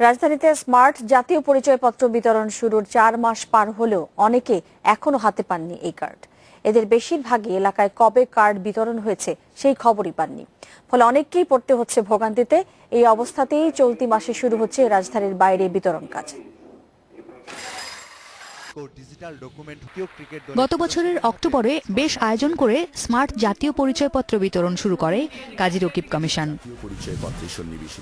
রাজধানীতে স্মার্ট জাতীয় পরিচয়পত্র বিতরণ শুরুর চার মাস পার হলেও অনেকে এখনও হাতে পাননি এই কার্ড। এদের বেশিরভাগই এলাকায় কবে কার্ড বিতরণ হয়েছে সেই খবরই পাননি। ফলে অনেককেই পড়তে হচ্ছে ভোগান্তিতে। এই অবস্থাতেই চলতি মাসে শুরু হচ্ছে রাজধানীর বাইরে বিতরণ কাজ। গত বছরের অক্টোবরে বেশ আয়োজন করে স্মার্ট জাতীয় পরিচয়পত্র বিতরণ শুরু করে কাজী রকিব কমিশন।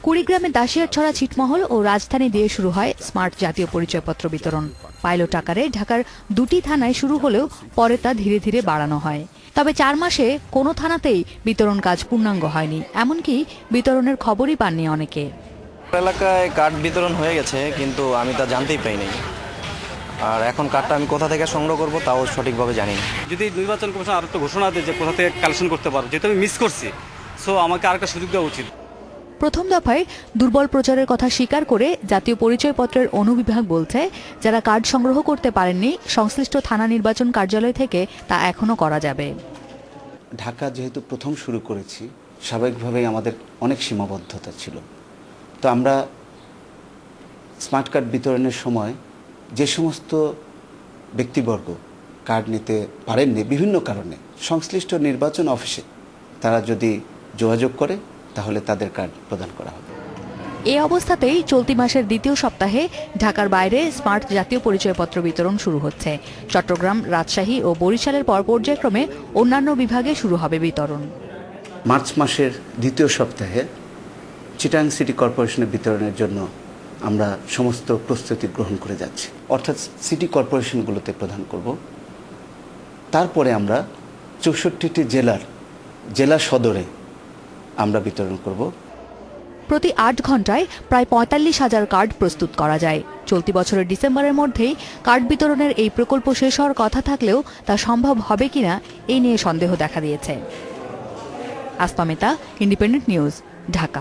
কুড়িগ্রামে দাসিয়ার ছড়া ছিটমহল ও রাজধানী দিয়ে শুরু হয় স্মার্ট জাতীয় পরিচয়পত্র বিতরণ। পাইলট আকারে ঢাকার দুটি থানায় শুরু হলেও পরে তা ধীরে ধীরে বাড়ানো হয়। তবে চার মাসে কোনো থানাতেই বিতরণ কাজ পূর্ণাঙ্গ হয়নি। এমনকি বিতরণের খবরই পাননি অনেকে। এলাকায় কার্ড বিতরণ হয়ে গেছে কিন্তু আমি তা জানতেই পাইনি। আর এখন কার্ডটা আমি কোথা থেকে সংগ্রহ করব তাও সঠিকভাবে জানি না। যদি নির্বাচন কমিশন আর একটা ঘোষণা দেয় যে কোথা থেকে কালেকশন করতে পারো যেহেতু আমি মিস করছি সো আমাকে আর আরেকটা সুযোগ দেওয়া উচিত। প্রথম দফায় দুর্বল প্রচারের কথা স্বীকার করে জাতীয় পরিচয়পত্রের অনুবিভাগ বলছে যারা কার্ড সংগ্রহ করতে পারেননি সংশ্লিষ্ট থানা নির্বাচন কার্যালয় থেকে তা এখনও করা যাবে। ঢাকা যেহেতু প্রথম শুরু করেছি স্বাভাবিকভাবেই আমাদের অনেক সীমাবদ্ধতা ছিল। তো আমরা স্মার্ট কার্ড বিতরণের সময় যে সমস্ত ব্যক্তিবর্গ কার্ড নিতে পারেননি বিভিন্ন কারণে সংশ্লিষ্ট নির্বাচন অফিসে তারা যদি যোগাযোগ করে তাহলে তাদের কার্ড প্রদান করা হবে। এই অবস্থাতেই চলতি মাসের দ্বিতীয় সপ্তাহে ঢাকার বাইরে স্মার্ট জাতীয় পরিচয়পত্র বিতরণ শুরু হচ্ছে। চট্টগ্রাম রাজশাহী ও বরিশালের পর পর্যায়ক্রমে অন্যান্য বিভাগে শুরু হবে বিতরণ। মার্চ মাসের দ্বিতীয় সপ্তাহে চিটাং সিটি কর্পোরেশনের বিতরণের জন্য আমরা সমস্ত প্রস্তুতি গ্রহণ করে যাচ্ছি। অর্থাৎ সিটি কর্পোরেশনগুলোতে প্রদান করব। তারপরে আমরা চৌষট্টিটি জেলার জেলা সদরে আমরা বিতরণ করব। প্রতি আট ঘন্টায় প্রায় পঁয়তাল্লিশ হাজার কার্ড প্রস্তুত করা যায়। চলতি বছরের ডিসেম্বরের মধ্যেই কার্ড বিতরণের এই প্রকল্প শেষ হওয়ার কথা থাকলেও তা সম্ভব হবে কিনা এই নিয়ে সন্দেহ দেখা দিয়েছে। আস্তমিতা ইন্ডিপেন্ডেন্ট নিউজ ঢাকা।